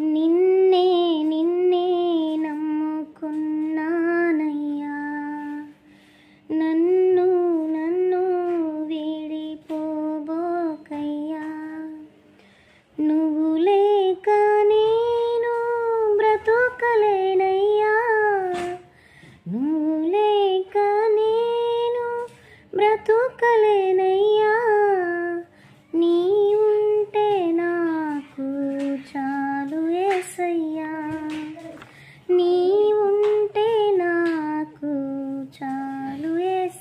నిన్నే నిన్నే నమ్ముకున్నానయ్యా. నన్ను నన్ను వీడిపోబోకయ్యా. నువ్వు లేక నేను బ్రతుకలేనయ్యా. నువ్వు లేక నేను బ్రతుకలేనయ్యా.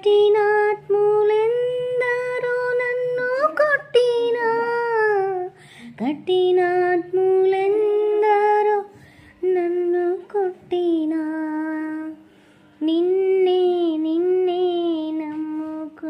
കട്ടിനാത്മൂലെന്താറോ നന്നോ കൊട്ടിന? കട്ടിനാത്മൂലെന്താറോ നന്നോ കൊട്ടിന? നിന്നെ നിന്നെ നമ്മുക്കുന്നയ്യ